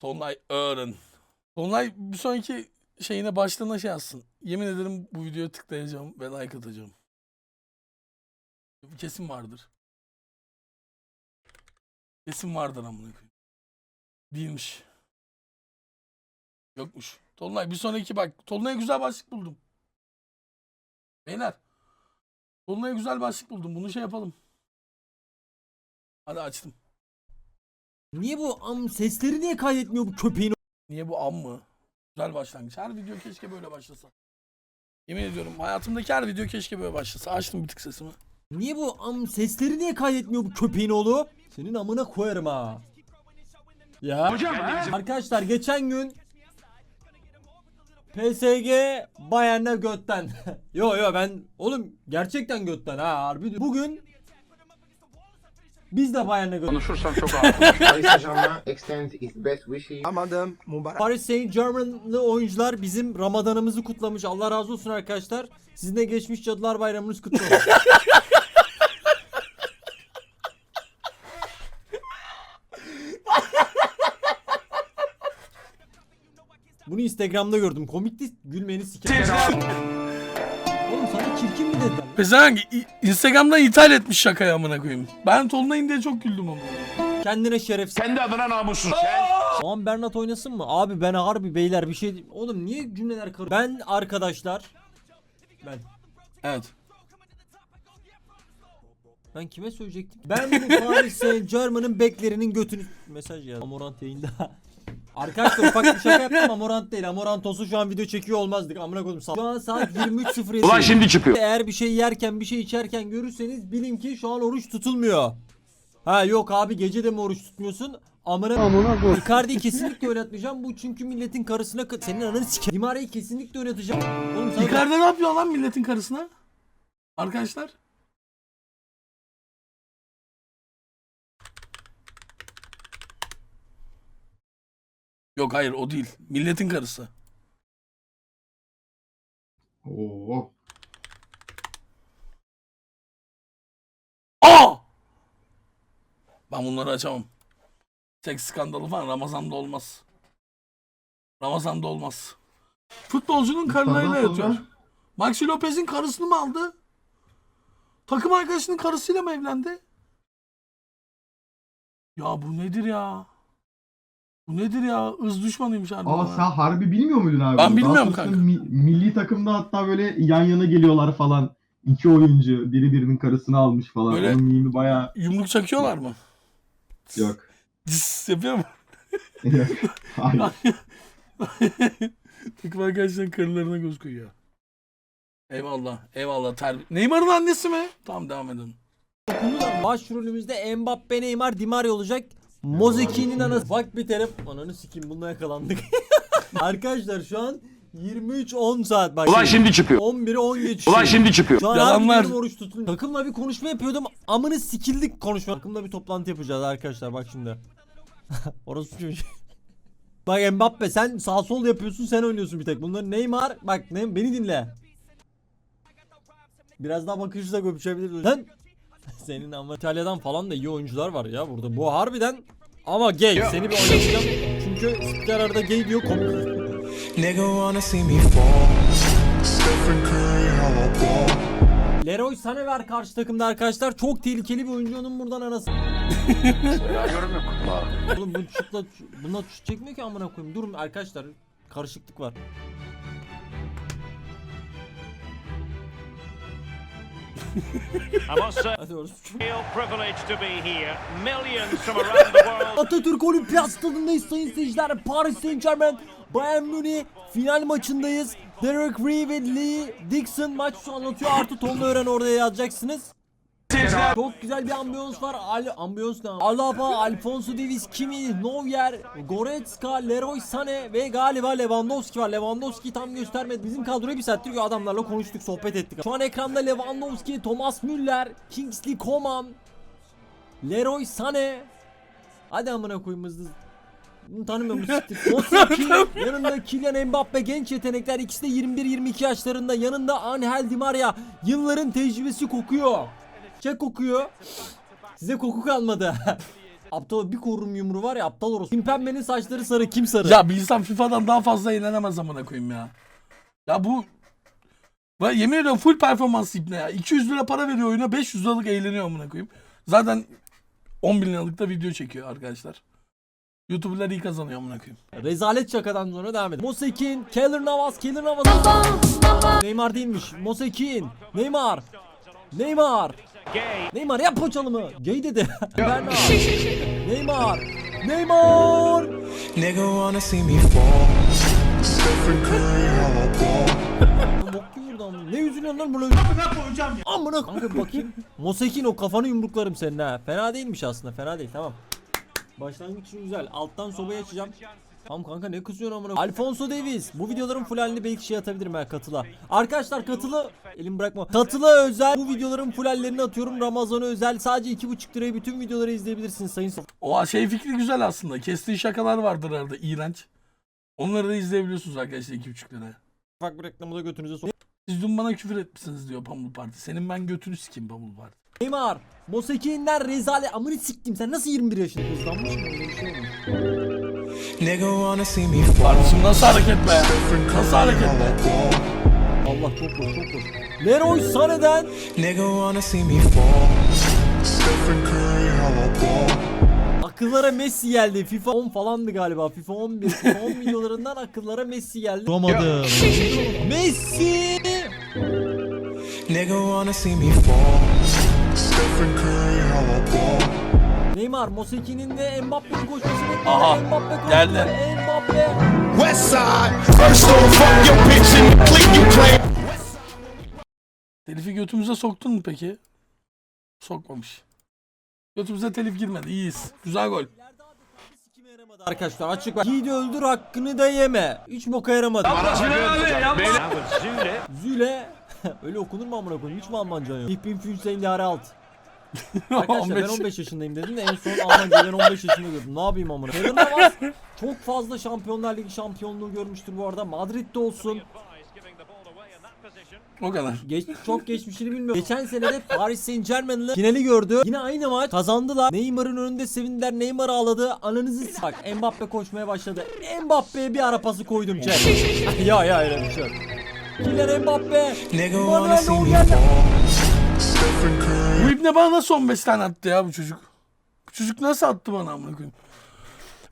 Tonlay öğren. Tonlay bir sonraki şeyine başlığına şey yazsın. Yemin ederim bu videoya tıklayacağım ve like atacağım. Kesin vardır. Kesin vardır amına koyayım. Değilmiş. Yokmuş. Tolunay bir sonraki bak. Tolunay'a güzel başlık buldum. Beyler. Tolunay'a güzel başlık buldum. Bunu şey yapalım. Hadi açtım. Niye bu am sesleri niye kaydetmiyor bu köpeğin? Niye bu am mı? Güzel başlangıç. Her video keşke böyle başlasa. Yemin ediyorum hayatımdaki her video keşke böyle başlasa. Açtım bir tık sesimi. Niye bu am sesleri niye kaydetmiyor bu köpeğin oğlu? Senin amına koyarım ha. Ya. Arkadaşlar geçen gün PSG Bayern'e götten. yo yo ben oğlum gerçekten götten ha harbi. Bugün biz de Bayern'e götten. Konuşursam çok ağır. Paris Saint-Germain extends its best wishes Amadım mübarek. Paris Saint Germain'lı oyuncular bizim Ramadanımızı kutlamış. Allah razı olsun arkadaşlar. Sizin de geçmiş Cadılar Bayramınız kutlu olsun. Bunu Instagram'da gördüm. Komikti. Gülmeni sikerim. Sana çirkin mi dediler? Pezevenk Instagram'dan ithal etmiş şakayı amına koyayım. Ben Tolunay'ın diye çok güldüm ama. Kendine şerefsiz. Kendi adına namussuz. Tamam Bernat oynasın mı? Abi ben harbi beyler bir şey... Oğlum niye cümleler karı... Ben arkadaşlar... Ben... Evet. Ben kime söyleyecektim? Ben bu Paris Saint Germain'ın beklerinin götünü... Mesaj ya. Amorant yayında. Arkadaşlar ufak bir şaka yaptım Amorant değil. Amorant olsa şu an video çekiyor olmazdık. Amına koydum. Şu an saat 23.07. Ulan şimdi çıkıyor. Eğer bir şey yerken bir şey içerken görürseniz bilin ki şu an oruç tutulmuyor. Ha yok abi gece de mi oruç tutmuyorsun? Amına Amına Icardi'yi kesinlikle oynatmayacağım. Bu çünkü milletin karısına senin ananı sikerim. Di Maria'yı kesinlikle oynatacağım. Oğlum sana Icardi ne yapıyor lan milletin karısına? Arkadaşlar. Yok hayır o değil. Milletin karısı. Oo. Aa! Ben bunları açamam. Seks skandalı falan Ramazan'da olmaz. Ramazan'da olmaz. Futbolcunun karılarıyla Skandal yatıyor. Maxi Lopez'in karısını mı aldı? Takım arkadaşının karısıyla mı evlendi? Ya bu nedir ya? Bu nedir ya? Iz düşmanıymış harbiden. Aa sen harbi bilmiyor muydun abi? Ben Daha bilmiyorum sonrasında kanka. mi- milli takımda hatta böyle yan yana geliyorlar falan. İki oyuncu biri birinin karısını almış falan. Böyle- Onun mimi baya Yumruk çakıyorlar mı? yok. Cis yapıyor mu? Yok. Hayır. Takım arkadaşların karılarına göz koyuyor. Eyvallah. Eyvallah. Terbi Neymar'ın annesi mi? Tamam devam edin. Başrolümüzde Mbappe, Neymar, Di Maria olacak. Mozeki'nin anası. Bak biterim. Ananı sikeyim bununla yakalandık. Arkadaşlar şu an 23-10 saat bak. Ulan şimdi çıkıyor. 11'i 10 geçiyor. Ulan şimdi çıkıyor. Şu an Yalanlar. harbiden oruç tutun. Takımla bir konuşma yapıyordum. Amını sikildik konuşma. Takımla bir toplantı yapacağız arkadaşlar bak şimdi. Orası çocuğu. Bak Mbappe sen sağ sol yapıyorsun sen oynuyorsun bir tek. Bunlar Neymar bak ne, beni dinle. Biraz daha bakışla öpüşebiliriz. Lan senin ama İtalya'dan falan da iyi oyuncular var ya burada. Bu harbiden ama gay. Seni bir oynatacağım. Çünkü spiker arada gay diyor ball. Leroy Sané var karşı takımda arkadaşlar. Çok tehlikeli bir oyuncu onun buradan anası. Ya yorum yok. Oğlum bu şutla bunlar şut çekmiyor ki amına koyayım. Durun arkadaşlar. Karışıklık var. The world Atatürk Olimpiyat Stadındayız sayın seyirciler. Paris Saint Germain Bayern Münih final maçındayız. Derek Ree ve Lee Dixon maç anlatıyor. Artı tonla öğren orada yazacaksınız. Çok güzel bir ambiyans var. Al ambiyans ne? Alaba, Alfonso Davies, Kimi, Neuer, Goretzka, Leroy Sané ve galiba Lewandowski var. Lewandowski tam göstermedi. Bizim kadroyu bir saattir adamlarla konuştuk, sohbet ettik. Şu an ekranda Lewandowski, Thomas Müller, Kingsley Coman, Leroy Sané. Hadi amına koyayım hızlı. Bunu tanımıyor musun? Mosaki, yanında Kylian Mbappe genç yetenekler ikisi de 21-22 yaşlarında yanında Angel Di Maria yılların tecrübesi kokuyor. Çek kokuyor. Size koku kalmadı. Aptal bir korum yumruğu var ya aptal orası. Kim pembenin saçları sarı kim sarı? Ya bir insan FIFA'dan daha fazla eğlenemez amına koyayım ya. Ya bu ben yemin ediyorum full performans ipne ya. 200 lira para veriyor oyuna 500 liralık eğleniyor amına koyayım. Zaten 10 bin liralık da video çekiyor arkadaşlar. YouTuber'lar iyi kazanıyor amına koyayım. Rezalet şakadan sonra devam edelim. Mosekin, Keller Navas, Keller Navas. Neymar değilmiş. Mosekin, Neymar. Neymar. Gay. Neymar yap o çalımı. Gay dedi. Bernard. Neymar. Neymar. Nigga wanna see me fall. Stephen Curry. Bok. Ne üzülüyorsun lan bunu? Amına koyacağım ya. Amına bir bakayım. Mosekin o kafanı yumruklarım senin ha. Fena değilmiş aslında. Fena değil tamam. Başlangıç güzel. Alttan sobayı açacağım. Tamam kanka ne kızıyorsun amına? Alfonso Davies. Bu videoların full halini belki şey atabilirim ben katıla. Arkadaşlar katılı elim bırakma. Katıla özel bu videoların full hallerini atıyorum. Ramazan'a özel sadece 2,5 liraya bütün videoları izleyebilirsiniz sayın saf- O şey fikri güzel aslında. Kestiği şakalar vardır arada iğrenç. Onları da izleyebiliyorsunuz arkadaşlar 2,5 liraya. Ufak bir reklamı da götünüze sok. Siz dün bana küfür etmişsiniz diyor Pamuk Parti. Senin ben götünü sikeyim Pamuk Parti. Neymar. Mosekin'den rezalet. Amını siktim sen nasıl 21 yaşında hızlanmış mı? Öyle bir şey olmuş. Kardeşim nasıl hareket be? Stephen Nasıl Curry, hareket how be? I ball. Allah çok hoş çok hoş. Leroy Sané'den Nigga wanna see me fall. Stephen Curry, how I ball. akıllara Messi geldi. FIFA 10 falandı galiba. FIFA 11, FIFA 10 videolarından akıllara Messi geldi. Duramadım. Messi! Nigga wanna see me fall. Stephen Curry, how I ball. Neymar, Moseki'nin de Mbappe'nin koşması bekliyor. Aha, Mbappe koştu. geldi. Mbappe. Telifi götümüze soktun mu peki? Sokmamış. Götümüze telif girmedi. İyiyiz. Güzel gol. Abi Arkadaşlar açık bak. Yiğidi öldür hakkını da yeme. Hiç boka yaramadı. Now with Zule. Züle. Öyle okunur mu amına koyayım? Hiç mi Almanca yok? Ich bin 15 Jahre alt. Arkadaşlar ben 15 yaşındayım dedim de en son Almanca'dan 15 yaşında gördüm. Ne yapayım amına? Keylor Navas çok fazla Şampiyonlar Ligi şampiyonluğu görmüştür bu arada. Madrid'de olsun. O kadar. Geç, çok geçmişini bilmiyorum. Geçen sene de Paris Saint Germain'le finali gördü. Yine aynı maç kazandılar. Neymar'ın önünde sevindiler. Neymar ağladı. Ananızı s- Bak Mbappe koşmaya başladı. Mbappe'ye bir ara pası koydum chat. ya ya öyle bir şey yok. Kylian Mbappe. Manuel Neuer. fall. Stephen Curry, Bu ibne bana nasıl 15 tane attı ya bu çocuk? Bu çocuk nasıl attı bana amına koyayım?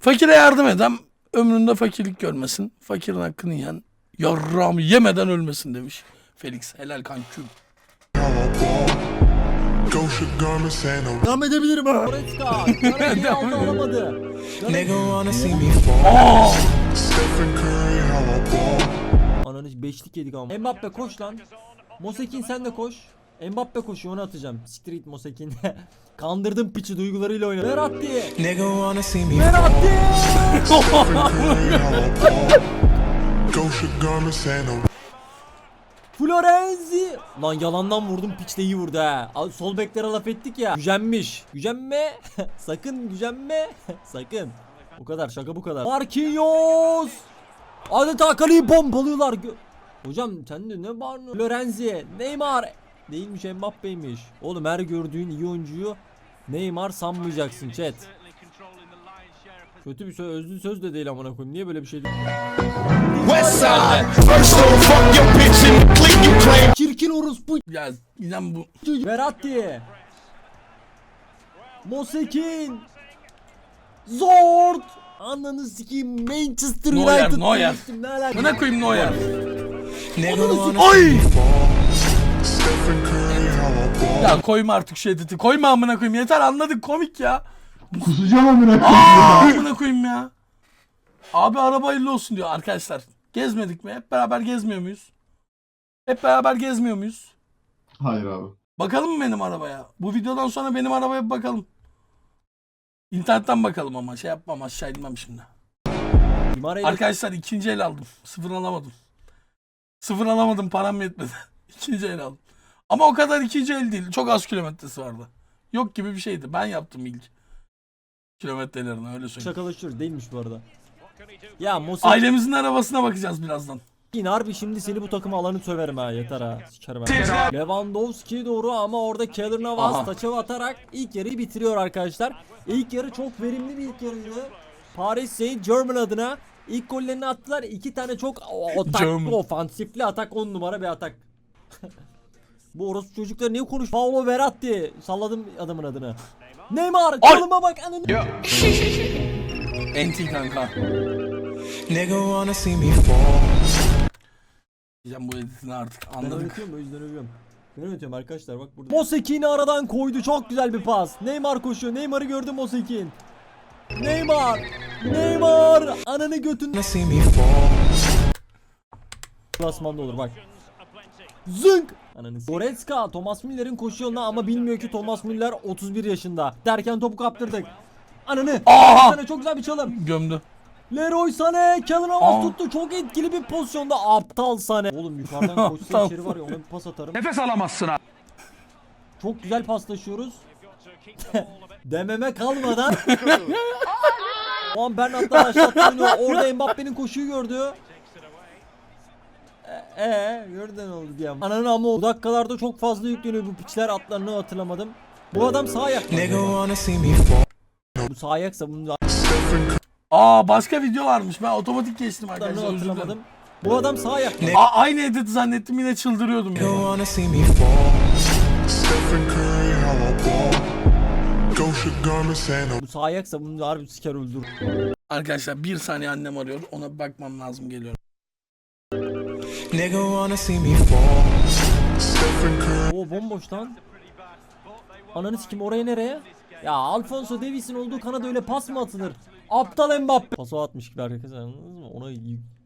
Fakire yardım edem ömründe fakirlik görmesin. Fakirin hakkını yiyen yarrağımı yemeden ölmesin demiş. Felix helal kanküm. Devam edebilirim ha. Aldı alamadı. Aa! Ananı beşlik yedik ama. Mbappe koş lan. Mosekin sen de koş. Mbappe koşuyor onu atacağım. Siktir git Mosekin. Kandırdım piçi duygularıyla oynadı. Verratti. Verratti. Florenzi. Lan yalandan vurdum piç de iyi vurdu ha. Sol beklere laf ettik ya. Gücenmiş. Gücenme. Sakın gücenme. Sakın. O kadar şaka bu kadar. Marquinhos. Adeta kaleyi pompalıyorlar. Gö- Hocam sen de ne bağırıyorsun? Florenzi. Neymar. Değilmiş Mbappe'ymiş. Oğlum her gördüğün iyi oyuncuyu Neymar sanmayacaksın chat. Kötü bir söz, özlü söz de değil amına koyayım. Niye böyle bir şey diyor? Çirkin orospu Ya inan bu Verratti. Mosekin. Zord. Ananı sikeyim Manchester Neuer, United. Neuer. demiştim, Ne alaka? Buna koyayım Neuer. Nigga wanna Ya koyma artık şu editi. Koyma amına koyayım. Yeter anladık komik ya. Kusacağım amına koyayım Aa, ya. amına koyayım ya. Abi araba hayırlı olsun diyor arkadaşlar. Gezmedik mi? Hep beraber gezmiyor muyuz? Hep beraber gezmiyor muyuz? Hayır abi. Bakalım mı benim arabaya? Bu videodan sonra benim arabaya bir bakalım. İnternetten bakalım ama şey yapmam aşağı inmem şimdi. Arkadaşlar ikinci el aldım. Sıfır alamadım. Sıfır alamadım param yetmedi. ikinci el aldım. Ama o kadar ikinci el değil. Çok az kilometresi vardı. Yok gibi bir şeydi. Ben yaptım ilk. Kilometrelerini öyle söyleyeyim. şakalaşıyoruz değilmiş bu arada. Ya Mosekin Ailemizin arabasına bakacağız birazdan. Yine harbi şimdi seni bu takıma alanı söverim ha yeter ha sikerim. Lewandowski doğru ama orada Keller Navas taça atarak ilk yarıyı bitiriyor arkadaşlar. İlk yarı çok verimli bir ilk yarıydı. Paris Saint Germain adına ilk gollerini attılar. İki tane çok German. ofansifli atak 10 numara bir atak. Bu orospu çocuklar niye konuş? Paulo Verratti salladım adamın adını. Neymar Ay! kılıma bak ananı. Enti kanka. Nigga wanna see me fall. Diyeceğim bu editini artık Ben anladık. öğretiyorum o yüzden övüyorum. Ben öğretiyorum arkadaşlar bak burada. Mosekin'i aradan koydu çok güzel bir pas. Neymar koşuyor. Neymar'ı gördü Mosekin. Neymar. Neymar. Ananı götün. Wanna see me fall. Klasmanda olur bak. Zınk. Ananı s- Goretzka Thomas Müller'in koşu yoluna ama bilmiyor ki Thomas Müller 31 yaşında. Derken topu kaptırdık. Ananı. Aha! Sana çok güzel bir çalım. Gömdü. Leroy Sané Kellen Navas Aa. tuttu. Çok etkili bir pozisyonda. Aptal Sané. Oğlum yukarıdan koşsa Aptal içeri var ya ona bir pas atarım. Nefes alamazsın ha. Çok güzel paslaşıyoruz. Dememe kalmadan. o an Bernat'tan aşağıda oynuyor. Orada Mbappe'nin koşuyu gördü. Ee, gördün ne oldu diye. Ananın ama o dakikalarda çok fazla yükleniyor bu piçler atlarını hatırlamadım. Bu adam sağ ayak. Bu sağ ayaksa bunun Aa başka video varmış. Ben otomatik geçtim arkadaşlar. Özür dilerim. hatırlamadım. Bu adam sağ ayak. Aa, aynı edit zannettim yine çıldırıyordum ya. Bu sağ ayaksa bunu harbi siker öldür. Arkadaşlar bir saniye annem arıyor. Ona bir bakmam lazım geliyorum. Nigga wanna see me fall. O bomboş lan. Ananı sikim oraya nereye? Ya Alfonso Davies'in olduğu kanada öyle pas mı atılır? Aptal Mbappe. Paso atmış gibi arkadaşlar anladınız mı? Ona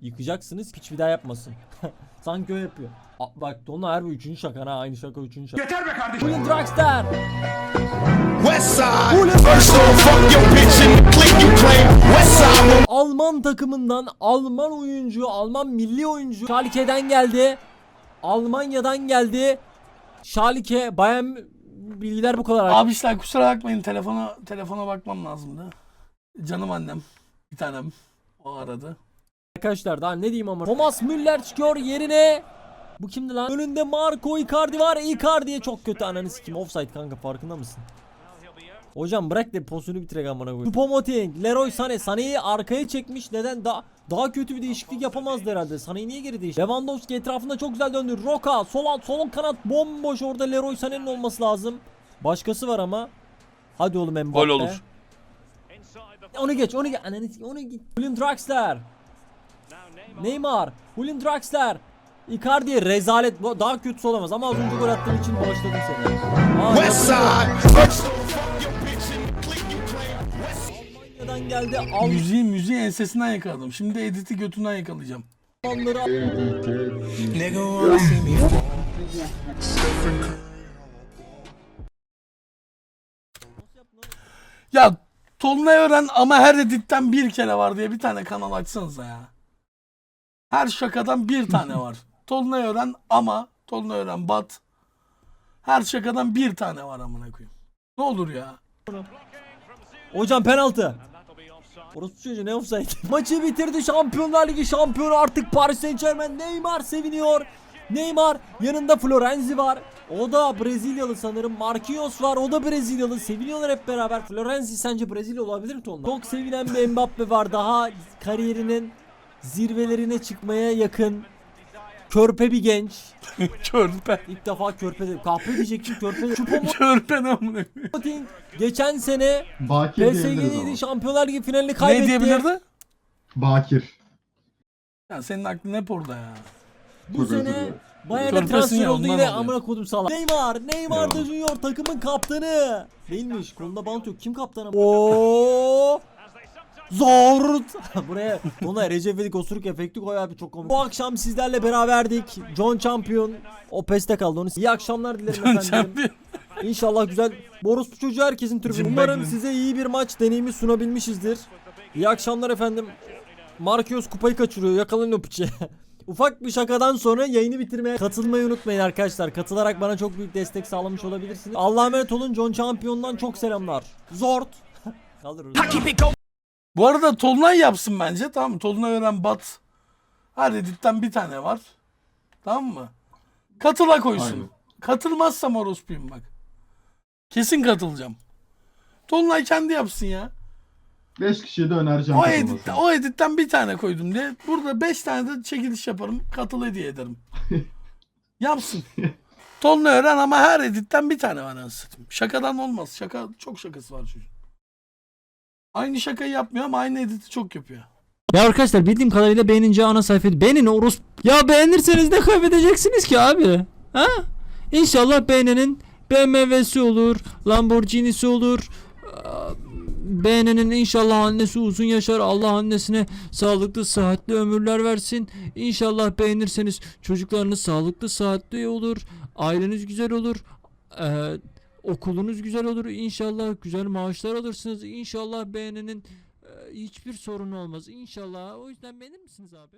yıkacaksınız hiç bir daha yapmasın. Sanki o yapıyor. A- bak Donla her bir üçüncü şaka ha aynı şaka üçüncü şaka. Yeter be kardeşim. Julian Draxler. Alman takımından Alman oyuncu, Alman milli oyuncu Schalke'den geldi. Almanya'dan geldi. Schalke, Bayern bilgiler bu kadar. Abi işte kusura bakmayın telefona telefona bakmam lazımdı. Canım annem. Bir tanem. O aradı. Arkadaşlar daha ne diyeyim ama. Thomas Müller çıkıyor yerine. Bu kimdi lan? Önünde Marco Icardi var. Icardi'ye çok kötü ananı sikim. Offside kanka farkında mısın? Hocam bırak da pozisyonu bitirek amına koyayım. Choupo-Moting, Leroy Sané. Sané'yi arkaya çekmiş. Neden? Daha daha kötü bir değişiklik yapamazdı herhalde. Sané'yi niye geri değişti? Lewandowski etrafında çok güzel döndü. Roka sol alt sol kanat bomboş orada Leroy Sané'nin olması lazım. Başkası var ama. Hadi oğlum Mbappe. Gol olur. Onu geç, onu geç. Ananı onu geç. Julian Draxler. Neymar, Julian Draxler. Icardi rezalet. Daha kötüsü olamaz ama az önce gol attığım için bağışladım seni. Aa, Almanya'dan geldi. Müziği müziği ensesinden yakaladım. Şimdi editi götünden yakalayacağım. Almanları Nigga wanna see me fall. Stephen Curry. Ya Tolunay öğren ama her editten bir kere var diye bir tane kanal açsanıza ya. Her şakadan bir tane var. Tolunay öğren ama Tolunay öğren bat. Her şakadan bir tane var amına koyayım. Ne olur ya. Hocam penaltı. Orası çocuğu ne offside? Maçı bitirdi Şampiyonlar Ligi şampiyonu artık Paris Saint Germain. Neymar seviniyor. Neymar yanında Florenzi var. O da Brezilyalı sanırım. Marquinhos var. O da Brezilyalı. Seviniyorlar hep beraber. Florenzi sence Brezilya olabilir mi Tonla? Çok sevinen bir Mbappe var. Daha kariyerinin zirvelerine çıkmaya yakın. Körpe bir genç. Körpe. İlk defa körpe dedim. Kahpe diyecektim körpe. Choupo-Moting Körpe ne amına koyayım. geçen sene Bakir diyebiliriz PSG'deydi ama. Şampiyonlar Ligi finalini Ne kaybetti. diyebilirdi? Bakir. Ya senin aklın hep orada ya. Bu Çok özür sene dilerim. Bayern'e Körpesin transfer ya, oldu ondan yine oluyor. amına kodum sala. Neymar, Neymar da. Junior takımın kaptanı. Değilmiş. Kolunda bant yok. Kim kaptanı? Oo! Zort. Buraya ona Recep İvedik osuruk efekti koy abi çok komik. Bu akşam sizlerle beraberdik. John Champion. O peste kaldı onu. İyi akşamlar dilerim efendim. İnşallah güzel. Boros bu çocuğu herkesin tribünü. Umarım size iyi bir maç deneyimi sunabilmişizdir. İyi akşamlar efendim. Marquinhos kupayı kaçırıyor. Yakalayın o piçi. Ufak bir şakadan sonra yayını bitirmeye katılmayı unutmayın arkadaşlar. Katılarak bana çok büyük destek sağlamış olabilirsiniz. Allah'a emanet olun. John Champion'dan çok selamlar. Zort. Kaldır. Bu arada Tolunay yapsın bence. Tamam mı? Tolunay öğren bat. Her editten bir tane var. Tamam mı? Katıla koysun. Aynen. Katılmazsam orospuyum bak. Kesin katılacağım. Dolunay kendi yapsın ya. 5 kişiye de önereceğim. O, katılmasını. edit, o editten bir tane koydum diye. Burada 5 tane de çekiliş yaparım. Katıl hediye ederim. Yapsın. Tonunu öğren ama her editten bir tane var anasını. Şakadan olmaz. Şaka çok şakası var çocuğun. Aynı şakayı yapmıyor ama aynı editi çok yapıyor. Ya arkadaşlar bildiğim kadarıyla beğenince ana sayfayı beğenin Oros. Ya beğenirseniz ne kaybedeceksiniz ki abi? Ha? İnşallah beğenenin BMW'si olur, Lamborghini'si olur. Beğenenin inşallah annesi uzun yaşar. Allah annesine sağlıklı, sıhhatli ömürler versin. İnşallah beğenirseniz çocuklarınız sağlıklı, sıhhatli olur. Aileniz güzel olur. Ee, okulunuz güzel olur. İnşallah güzel maaşlar alırsınız. İnşallah beğenenin e, hiçbir sorun olmaz. İnşallah. O yüzden beğenir misiniz abi?